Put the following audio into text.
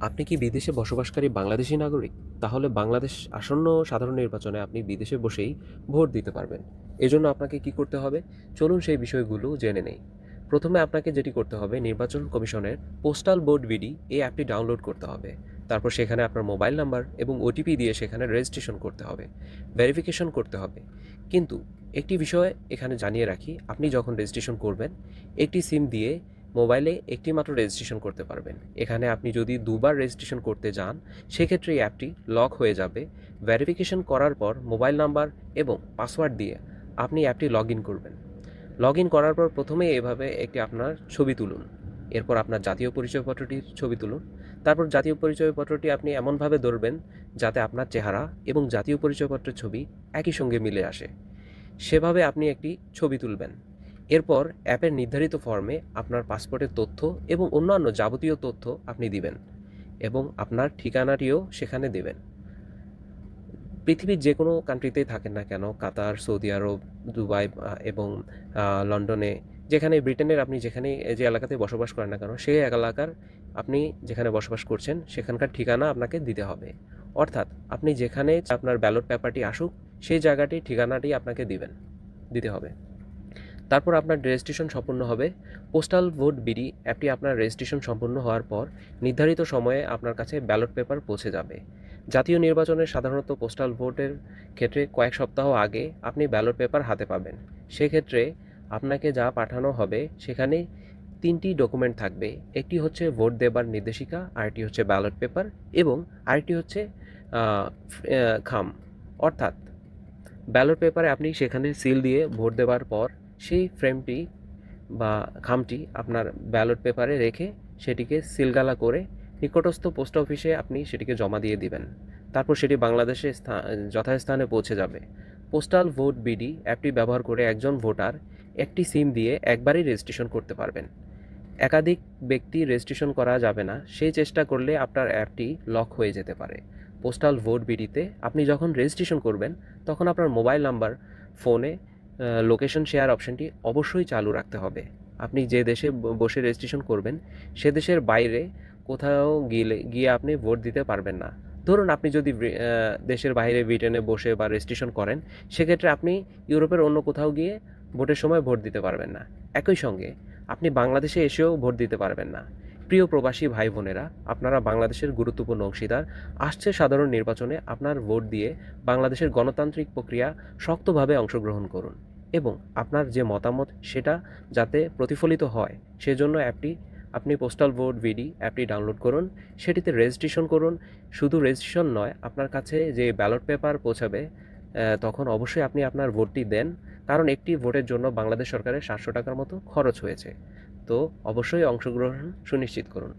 আপনি কি বিদেশে বসবাসকারী বাংলাদেশী নাগরিক? তাহলে বাংলাদেশ আসন্ন সাধারণ নির্বাচনে আপনি বিদেশে বসেই ভোট দিতে পারবেন। এজন্য আপনাকে কি করতে হবে? চলুন সেই বিষয়গুলো জেনে নেই। প্রথমে আপনাকে যেটি করতে হবে, নির্বাচন কমিশনের পোস্টাল বোর্ড বিডি এই অ্যাপটি ডাউনলোড করতে হবে। তারপর সেখানে আপনার মোবাইল নাম্বার এবং ওটিপি দিয়ে সেখানে রেজিস্ট্রেশন করতে হবে। ভেরিফিকেশন করতে হবে। কিন্তু একটি বিষয় এখানে জানিয়ে রাখি, আপনি যখন রেজিস্ট্রেশন করবেন, একটি সিম দিয়ে মোবাইলে একটি মাত্র রেজিস্ট্রেশন করতে পারবেন। এখানে আপনি যদি দুবার রেজিস্ট্রেশন করতে যান, সেক্ষেত্রে এই অ্যাপটি লক হয়ে যাবে। ভেরিফিকেশন করার পর মোবাইল নাম্বার এবং পাসওয়ার্ড দিয়ে আপনি অ্যাপটি লগ ইন করবেন। লগ ইন করার পর প্রথমেই এভাবে একটি আপনার ছবি তুলুন। এরপর আপনার জাতীয় পরিচয়পত্রটির ছবি তুলুন। তারপর জাতীয় পরিচয়পত্রটি আপনি এমনভাবে ধরবেন যাতে আপনার চেহারা এবং জাতীয় পরিচয়পত্রের ছবি একই সঙ্গে মিলে আসে। সেভাবে আপনি একটি ছবি তুলবেন। এরপর অ্যাপের নির্ধারিত ফর্মে আপনার পাসপোর্টের তথ্য এবং অন্যান্য যাবতীয় তথ্য আপনি দিবেন এবং আপনার ঠিকানাটিও সেখানে দেবেন। পৃথিবীর যে কোনো কান্ট্রিতেই থাকেন না কেন, কাতার, সৌদি আরব, দুবাই এবং লন্ডনে, যেখানে ব্রিটেনের আপনি যেখানে, যে এলাকাতে বসবাস করেন না কেন, সেই এলাকার আপনি যেখানে বসবাস করছেন, সেখানকার ঠিকানা আপনাকে দিতে হবে। অর্থাৎ আপনি যেখানে আপনার ব্যালট পেপারটি আসুক, সেই জায়গাটি ঠিকানাটি আপনাকে দিবেন, দিতে হবে। তারপর আপনার রেজিস্ট্রেশন সম্পূর্ণ হবে। পোস্টাল ভোট বিডি অ্যাপটি আপনার রেজিস্ট্রেশন সম্পূর্ণ হওয়ার পর নির্ধারিত সময়ে আপনার কাছে ব্যালট পেপার পৌঁছে যাবে। জাতীয় নির্বাচনে সাধারণত পোস্টাল ভোটের ক্ষেত্রে কয়েক সপ্তাহ আগে আপনি ব্যালট পেপার হাতে পাবেন। সেক্ষেত্রে আপনাকে যা পাঠানো হবে সেখানে তিনটি ডকুমেন্ট থাকবে। একটি হচ্ছে ভোট দেবার নির্দেশিকা, আরেকটি হচ্ছে ব্যালট পেপার এবং আরেকটি হচ্ছে খাম। অর্থাৎ ব্যালট পেপারে আপনি সেখানে সিল দিয়ে ভোট দেওয়ার পর সেই ফ্রেমটি বা খামটি আপনার ব্যালট পেপারে রেখে সেটিকে সিলগালা করে নিকটস্থ পোস্ট অফিসে আপনি সেটিকে জমা দিয়ে দিবেন। তারপর সেটি বাংলাদেশে স্থান, যথাস্থানে পৌঁছে যাবে। পোস্টাল ভোট বিডি অ্যাপটি ব্যবহার করে একজন ভোটার একটি সিম দিয়ে একবারই রেজিস্ট্রেশন করতে পারবেন। একাধিক ব্যক্তি রেজিস্ট্রেশন করা যাবে না, সেই চেষ্টা করলে আপনার অ্যাপটি লক হয়ে যেতে পারে। পোস্টাল ভোট বিডিতে আপনি যখন রেজিস্ট্রেশন করবেন, তখন আপনার মোবাইল নাম্বার ফোনে লোকেশন শেয়ার অপশনটি অবশ্যই চালু রাখতে হবে। আপনি যে দেশে বসে রেজিস্ট্রেশন করবেন, সে দেশের বাইরে কোথাও গিয়ে গিয়ে আপনি ভোট দিতে পারবেন না। ধরুন আপনি যদি দেশের বাইরে ব্রিটেনে বসে বা রেজিস্ট্রেশন করেন, সেক্ষেত্রে আপনি ইউরোপের অন্য কোথাও গিয়ে ভোটের সময় ভোট দিতে পারবেন না। একই সঙ্গে, আপনি বাংলাদেশে এসেও ভোট দিতে পারবেন না। প্রিয় প্রবাসী ভাই বোনেরা, আপনারা বাংলাদেশের গুরুত্বপূর্ণ অংশীদার। আসছে সাধারণ নির্বাচনে আপনার ভোট দিয়ে বাংলাদেশের গণতান্ত্রিক প্রক্রিয়া শক্তভাবে অংশগ্রহণ করুন এবং আপনার যে মতামত সেটা যাতে প্রতিফলিত হয়, সেজন্য অ্যাপটি আপনি পোস্টাল ভোট ভিডি অ্যাপটি ডাউনলোড করুন, সেটিতে রেজিস্ট্রেশন করুন। শুধু রেজিস্ট্রেশন নয়, আপনার কাছে যে ব্যালট পেপার পৌঁছাবে তখন অবশ্যই আপনি আপনার ভোটটি দেন, কারণ একটি ভোটের জন্য বাংলাদেশ সরকারের সাতশো টাকার মতো খরচ হয়েছে। তো অবশ্যই অংশগ্রহণ সুনিশ্চিত করুন।